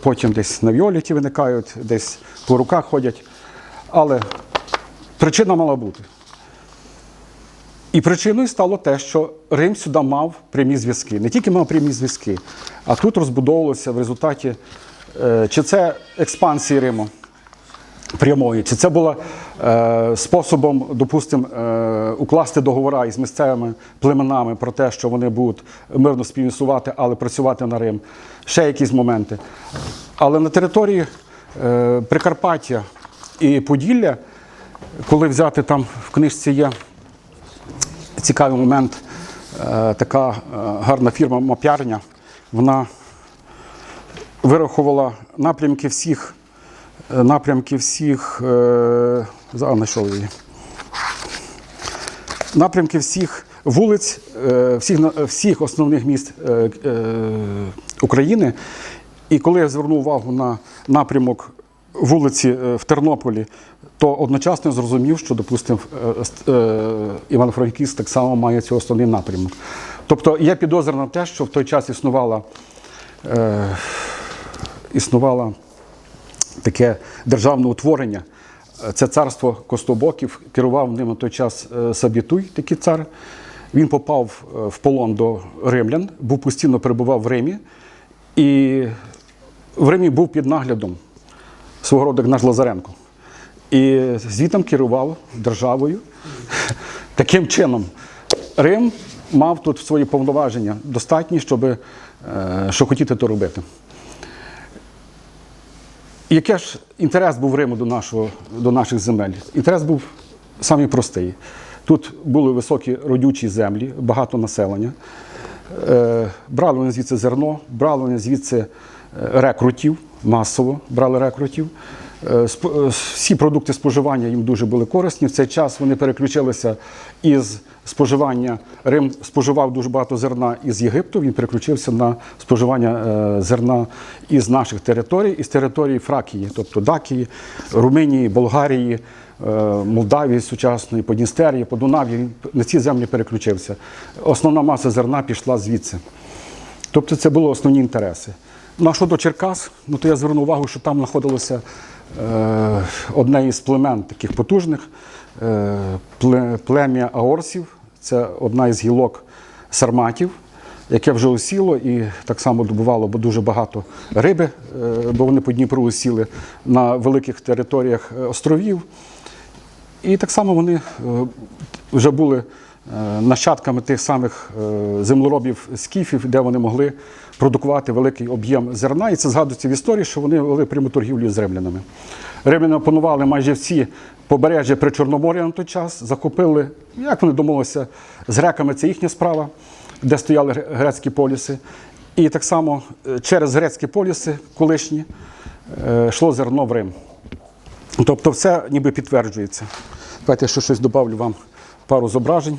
потім десь на Віоліті виникають, десь по руках ходять. Але причина мала бути. І причиною стало те, що Рим сюди мав прямі зв'язки. Не тільки мав прямі зв'язки, а тут розбудовувалося в результаті, е, чи це експансії Риму прямої, чи це було е, способом, допустимо, е, укласти договори із місцевими племенами про те, що вони будуть мирно співісувати, але працювати на Рим. Ще якісь моменти. Але на території е, Прикарпаття і Поділля, коли взяти там в книжці є цікавий момент. Е, Така е, гарна фірма Мопярня. Вона вирахувала напрямки всіх, напрямки всіх, е, зараз знайшов її. Напрямки всіх вулиць, е, всіх, всіх основних міст е, України. І коли я звернув увагу на напрямок вулиці в Тернополі, то одночасно зрозумів, що, допустимо, Івано-Франківськ так само має цей основний напрямок. Тобто є підозра на те, що в той час існувала, існувало таке державне утворення. Це царство Костобоків, керував ним на той час е, Сабітуй, такий цар. Він попав е, в полон до римлян, був постійно перебував в Римі, і в Римі був під наглядом свого роду наш Лазаренко. І звітом керував державою. Таким чином, Рим мав тут свої повноваження достатні, щоб е, що хотіти, то робити. Яке ж інтерес був Риму до, нашого, до наших земель? Інтерес був самий простий. Тут були високі родючі землі, багато населення. Е, брали вони звідси зерно, брали вони звідси е, рекрутів, масово брали рекрутів. Е, е, Всі продукти споживання їм дуже були корисні. В цей час вони переключилися із споживання. Рим споживав дуже багато зерна із Єгипту. Він переключився на споживання е, зерна із наших територій, із території Фракії, тобто Дакії, Румунії, Болгарії, Молдавії сучасної, Подністерії, Подунав'ї. Він на ці землі переключився. Основна маса зерна пішла звідси. Тобто це були основні інтереси. Ну а щодо Черкас, ну то я звернув увагу, що там знаходилося е, одне із племен таких потужних, е, плем'я Аорсів. Це одна із гілок сарматів, яке вже осіло і так само добувало дуже багато риби, е, бо вони по Дніпру осіли на великих територіях е, островів. І так само вони е, вже були нащадками тих самих е, землеробів скіфів, де вони могли продукувати великий об'єм зерна. І це згадується в історії, що вони вели пряму торгівлю з римлянами. Римляни опанували майже всі побережжя при Чорномор'ї на той час, захопили, як вони домовилися з греками, це їхня справа, де стояли грецькі поліси. І так само е, через грецькі поліси колишні е, йшло зерно в Рим. Тобто все ніби підтверджується. Давайте я ще щось добавлю вам пару зображень.